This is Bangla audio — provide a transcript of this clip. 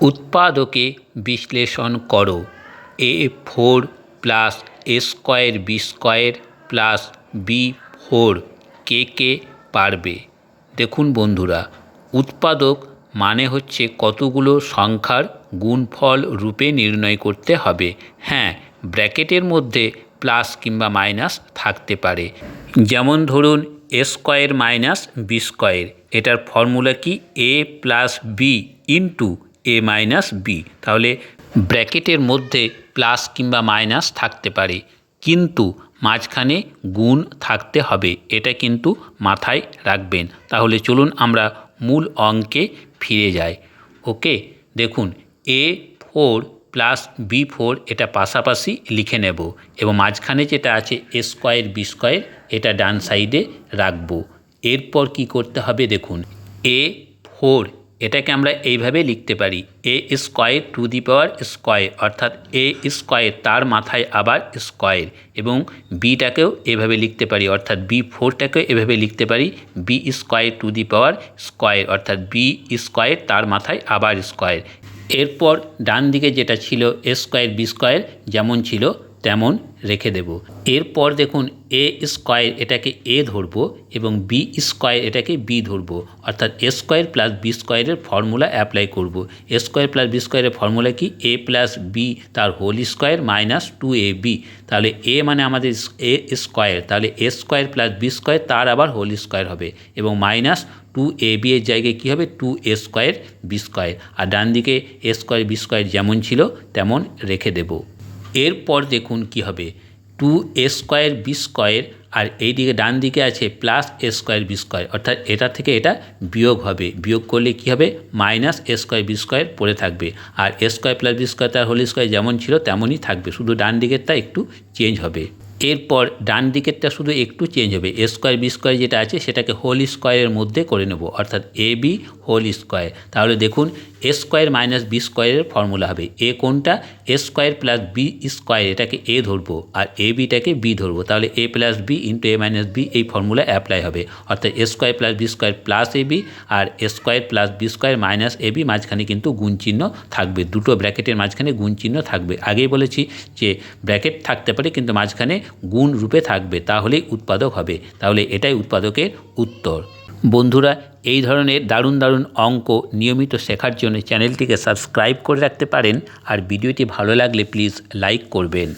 উৎপাদকে বিশ্লেষণ করো। A four plus A square B square plus B four কে কে পারবে? দেখুন বন্ধুরা, উৎপাদক মানে হচ্ছে কতগুলো সংখ্যার গুণফল রূপে নির্ণয় করতে হবে। হ্যাঁ ব্র্যাকেটের মধ্যে প্লাস কিংবা মাইনাস থাকতে পারে। যেমন ধরুন, A square minus B square, এটার ফর্মুলা কি? A plus B into A minus B. তাহলে ব্র্যাকেটের মধ্যে প্লাস কিংবা মাইনাস থাকতে পারে। কিন্তু মাঝখানে গুণ থাকতে হবে, এটা কিন্তু মাথায় রাখবেন। তাহলে চলুন আমরা মূল অঙ্কে ফিরে যাই। ওকে, দেখুন, A four plus B four, এটা পাশাপাশি লিখে নেব এবং মাঝখানে যেটা আছে এ স্কোয়ার বি স্কোয়ার, এটা ডান সাইডে রাখব। এরপর কি করতে হবে দেখুন, এ ফোর এটাকে আমরা এইভাবে লিখতে পারি A square to the power square অর্থাৎ এ স্কোয়ার তার মাথায় আবার স্কোয়ার এবং বিটাকেও এভাবে লিখতে পারি, অর্থাৎ বি ফোরটাকেও এভাবে লিখতে পারি B square to the power square অর্থাৎ বি স্কোয়ার তার মাথায় আবার স্কোয়ার এরপর ডান দিকে যেটা ছিল এ স্কোয়ার বি স্কোয়ার যেমন ছিল তেমন রেখে দেব। এরপর দেখুন এ স্কোয়ার এটাকে এ ধরবো এবং বি স্কোয়ার এটাকে বি ধরবো। অর্থাৎ এ স্কোয়ার প্লাস বি স্কোয়ারের ফর্মুলা অ্যাপ্লাই করব। এ স্কোয়ার প্লাস বি স্কোয়ারের ফর্মুলা কি? এ প্লাস বি তার whole square minus two A B. তাহলে এ মানে আমাদের এ স্কোয়ার। তাহলে A square plus B square তার আবার হোল স্কোয়ার হবে এবং মাইনাস টু এ বি এর জায়গায় কী হবে? Two A square B square. আর ডান দিকে এ স্কোয়ার বি স্কোয়ার যেমন ছিল, তেমন রেখে দেবো। এরপর দেখুন কি হবে। Two A square B square আর এই দিকে ডান দিকে আছে plus A square B square. অর্থাৎ এটা থেকে এটা বিয়োগ হবে। বিয়োগ করলে কি হবে? Minus A square B square পড়ে থাকবে। আর A square plus B square তার হোল স্কোয়ার যেমন ছিল তেমনই থাকবে। শুধু ডান দিকেরটা একটু চেঞ্জ হবে। এরপর ডান দিকেরটা শুধু একটু চেঞ্জ হবে। এ স্কোয়ার বি স্কোয়ার যেটা আছে, সেটাকে হোল স্কোয়ারের মধ্যে করে নেব। অর্থাৎ এ বি হোল স্কোয়ার তাহলে দেখুন এ স্কোয়ার মাইনাস বি স্কোয়ারের ফর্মুলা হবে। এ কোনটা? A square plus B square এটাকে এ ধরবো। আর এ বিটাকে বি ধরবো। তাহলে A plus B into A minus B এই ফর্মুলা অ্যাপ্লাই হবে। অর্থাৎ A square plus B square plus A B R A square plus B square minus A B মাঝখানে কিন্তু গুণ চিহ্ন থাকবে। দুটো ব্র্যাকেটের মাঝখানে গুণ চিহ্ন থাকবে। আগেই বলেছি যে ব্র্যাকেট থাকতে পারে, কিন্তু মাঝখানে গুণ রূপে থাকবে, তাহলেই উৎপাদক হবে। তাহলে এটাই উৎপাদকের উত্তর। বন্ধুরা, এই ধরনের দারুণ দারুণ অঙ্ক নিয়মিত শেখার জন্য চ্যানেলটিকে সাবস্ক্রাইব করে রাখতে পারেন আর ভিডিওটি ভালো লাগলে প্লিজ লাইক করবেন।